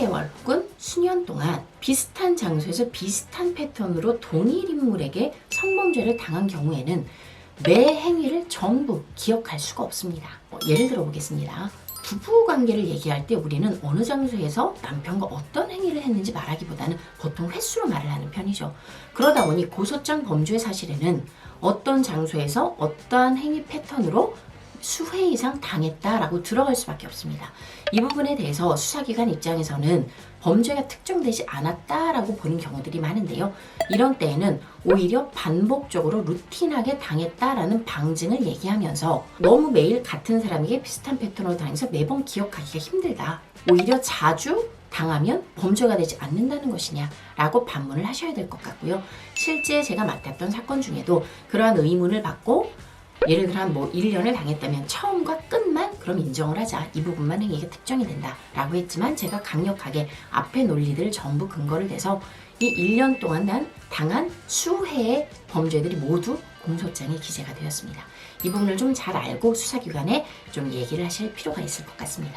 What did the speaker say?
수개월 혹은 수년 동안 비슷한 장소에서 비슷한 패턴으로 동일 인물에게 성범죄를 당한 경우에는 매 행위를 전부 기억할 수가 없습니다. 어, 예를 들어 보겠습니다. 부부 관계를 얘기할 때 우리는 어느 장소에서 남편과 어떤 행위를 했는지 말하기보다는 보통 횟수로 말을 하는 편이죠. 그러다 보니 고소장 범죄의 사실에는 어떤 장소에서 어떠한 행위 패턴으로 수회 이상 당했다라고 들어갈 수밖에 없습니다. 이 부분에 대해서 수사기관 입장에서는 범죄가 특정되지 않았다라고 보는 경우들이 많은데요. 이런 때에는 오히려 반복적으로 루틴하게 당했다라는 방증을 얘기하면서 너무 매일 같은 사람에게 비슷한 패턴으로 당해서 매번 기억하기가 힘들다. 오히려 자주 당하면 범죄가 되지 않는다는 것이냐라고 반문을 하셔야 될 것 같고요. 실제 제가 맡았던 사건 중에도 그러한 의문을 받고 예를 들어 한 뭐 1년을 당했다면 처음과 끝만 그럼 인정을 하자. 이 부분만 행위가 특정이 된다. 라고 했지만 제가 강력하게 앞에 논리들을 전부 근거를 대서 이 1년 동안 난 당한 수회의 범죄들이 모두 공소장에 기재가 되었습니다. 이 부분을 좀 잘 알고 수사기관에 좀 얘기를 하실 필요가 있을 것 같습니다.